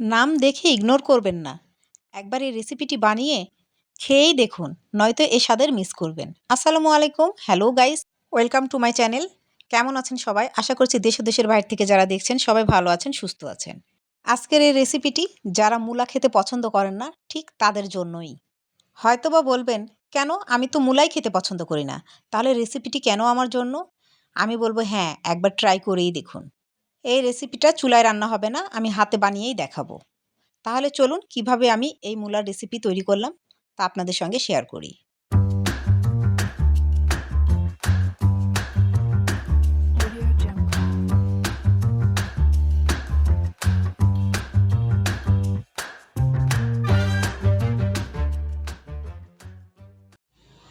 নাম দেখে ইগনোর করবেন না। একবার এই রেসিপিটি বানিয়ে খেয়েই দেখুন, নয়তো এ স্বাদের মিস করবেন। আসসালামু আলাইকুম hello guys welcome to my channel কেমন আছেন সবাই? আশা করছি দেশ দেশের বাইরে থেকে যারা দেখছেন, সবাই ভালো আছেন, সুস্থ আছেন। আজকের এই রেসিপিটি যারা মূলা খেতে পছন্দ করেন না, ঠিক তাদের জন্যই। হয়তোবা বলবেন, কেন? আমি তো মূলাই খেতে পছন্দ করি না। তাহলে রেসিপিটি কেন আমার জন্য? আমি বলব হ্যাঁ একবার ট্রাই করেই দেখুন। এই রেসিপিটা চুলায় রান্না হবে না, আমি হাতে বানিয়েই দেখাবো। তাহলে চলুন কীভাবে আমি এই মূলার রেসিপি তৈরি করলাম, তা আপনাদের সঙ্গে শেয়ার করি।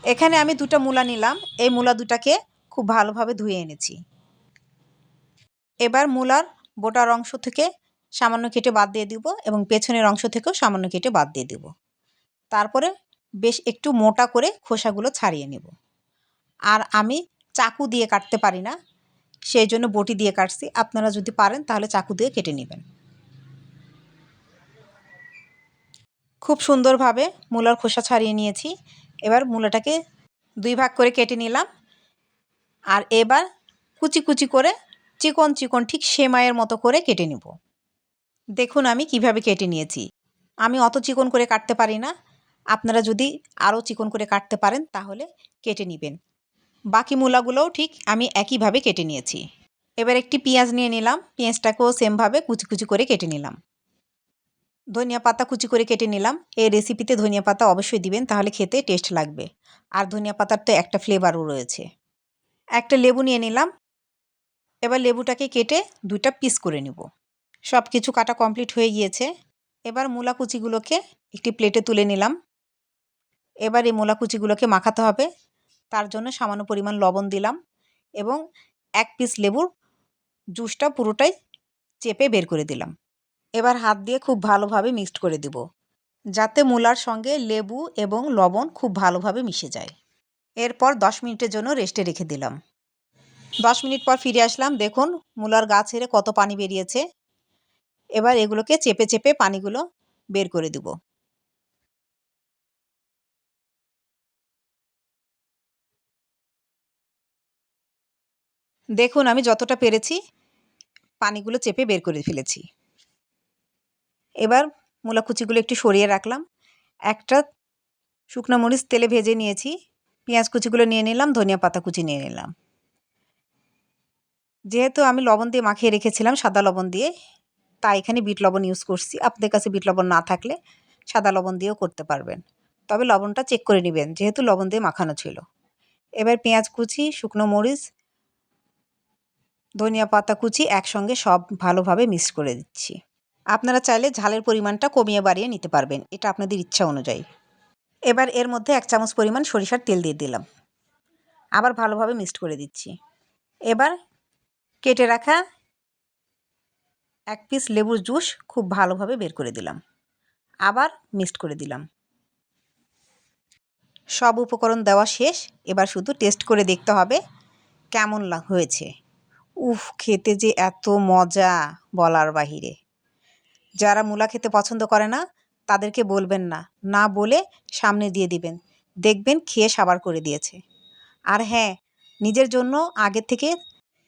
এখানে আমি দুটো মূলা নিলাম, এই মূলা দুটাকে খুব ভালোভাবে ধুয়ে এনেছি। এবার মূলার বোটার অংশ থেকে সামান্য কেটে বাদ দিয়ে দিব এবং পেছনের অংশ থেকেও সামান্য কেটে বাদ দিয়ে দিব। তারপরে বেশ একটু মোটা করে খোসাগুলো ছাড়িয়ে নেব। আর আমি চাকু দিয়ে কাটতে পারি না, সেই জন্য বটি দিয়ে কাটছি। আপনারা যদি পারেন তাহলে চাকু দিয়ে কেটে নেবেন। খুব সুন্দরভাবে মূলার খোসা ছাড়িয়ে নিয়েছি। এবার মূলাটাকে দুই ভাগ করে কেটে নিলাম। আর এবার কুচি কুচি করে চিকন চিকন ঠিক সেমাইয়ের মতো করে কেটে নেব। দেখুন আমি কীভাবে কেটে নিয়েছি। আমি অত চিকন করে কাটতে পারি না। আপনারা যদি আরও চিকন করে কাটতে পারেন তাহলে কেটে নেবেন। বাকি মূলাগুলোও ঠিক আমি একইভাবে কেটে নিয়েছি। এবার একটি পেঁয়াজ নিয়ে নিলাম। পেঁয়াজটাকেও সেমভাবে কুচি কুচি করে কেটে নিলাম। ধনিয়া পাতা কুচি করে কেটে নিলাম। এই রেসিপিতে ধনিয়া পাতা অবশ্যই দিবেন, তাহলে খেতে টেস্ট লাগবে। আর ধনিয়া পাতার তো একটা ফ্লেভারও রয়েছে। একটা লেবু নিয়ে নিলাম। এবার লেবুটাকে কেটে দুইটা পিস করে নেব। সব কিছু কাটা কমপ্লিট হয়ে গিয়েছে। এবার মূলা কুচিগুলোকে একটি প্লেটে তুলে নিলাম। এবার এই মূলা কুচিগুলোকে মাখাতে হবে। তার জন্য সামান্য পরিমাণ লবণ দিলাম এবং এক পিস লেবুর জুসটা পুরোটাই চেপে বের করে দিলাম। এবার হাত দিয়ে খুব ভালোভাবে মিক্সড করে দেব। যাতে মূলার সঙ্গে লেবু এবং লবণ খুব ভালোভাবে মিশে যায়। এরপর দশ মিনিটের জন্য রেস্টে রেখে দিলাম। দশ মিনিট পর ফিরে আসলাম। দেখুন, মূলার গাছ ছেড়ে কত পানি বেরিয়েছে। এবার এগুলোকে চেপে চেপে পানিগুলো বের করে দেব। দেখুন, আমি যতটা পেরেছি, পানিগুলো চেপে বের করে ফেলেছি। এবার মূলা কুচিগুলো একটু সরিয়ে রাখলাম। একটা শুকনো মরিচ তেলে ভেজে নিয়েছি। পেঁয়াজ কুচিগুলো নিয়ে নিলাম, ধনিয়া পাতা কুচি নিয়ে নিলাম। যেহেতু আমি লবণ দিয়ে মাখিয়ে রেখেছিলাম সাদা লবণ দিয়ে, তাই এখানে বিট লবণ ইউজ করছি। আপনাদের কাছে বিট লবণ না থাকলে সাদা লবণ দিয়েও করতে পারবেন। তবে লবণটা চেক করে নেবেন, যেহেতু লবণ দিয়ে মাখানো ছিল। এবার পেঁয়াজ কুচি, শুকনো মরিচ, ধনিয়া পাতা কুচি একসঙ্গে সব ভালোভাবে মিক্স করে দিচ্ছি। আপনারা চাইলে ঝালের পরিমাণটা কমিয়ে বাড়িয়ে নিতে পারবেন, এটা আপনাদের ইচ্ছা অনুযায়ী। এবার এর মধ্যে এক চামচ পরিমাণ সরিষার তেল দিয়ে দিলাম। আবার ভালোভাবে মিক্সড করে দিচ্ছি। এবার কেটে রাখা এক পিস লেবুর জুস খুব ভালোভাবে বের করে দিলাম। আবার মিক্সড করে দিলাম। সব উপকরণ দেওয়া শেষ। এবার শুধু টেস্ট করে দেখতে হবে কেমন হয়েছে। উফ, খেতে যে এত মজা বলার বাহিরে। যারা মূলা খেতে পছন্দ করে না, তাদেরকে বলবেন না। না বলে সামনে দিয়ে দিবেন। দেখবেন খেয়ে সাবার করে দিয়েছে। আর হ্যাঁ নিজের জন্য আগের থেকে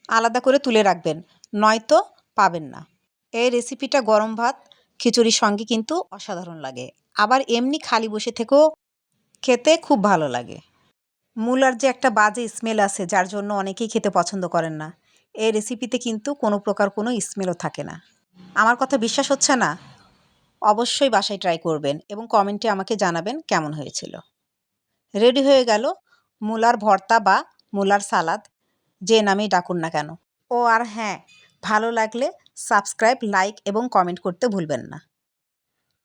আলাদা করে তুলে রাখবেন, নয়তো পাবেন না। এই রেসিপিটা গরম ভাত, খিচুড়ির সঙ্গে কিন্তু অসাধারণ লাগে। আবার এমনি খালি বসে থেকেও খেতে খুব ভালো লাগে। মূলার যে একটা বাজে স্মেল আছে, যার জন্য অনেকেই খেতে পছন্দ করেন না, এই রেসিপিতে কিন্তু কোনো প্রকার কোনো স্মেলও থাকে না। আমার কথা বিশ্বাস হচ্ছে না? অবশ্যই বাসায় ট্রাই করবেন এবং কমেন্টে আমাকে জানাবেন কেমন হয়েছিল। রেডি হয়ে গেল মূলার ভর্তা বা মূলার সালাদ। যে নামেই ডাকুন না কেন। ও, আর হ্যাঁ ভালো লাগলে সাবস্ক্রাইব, লাইক এবং কমেন্ট করতে ভুলবেন না।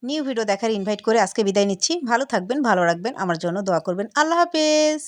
নিউ ভিডিও দেখার ইনভাইট করে আজকে বিদায় নিচ্ছি। ভালো থাকবেন, ভালো রাখবেন, আমার জন্য দোয়া করবেন। আল্লাহ হাফেজ।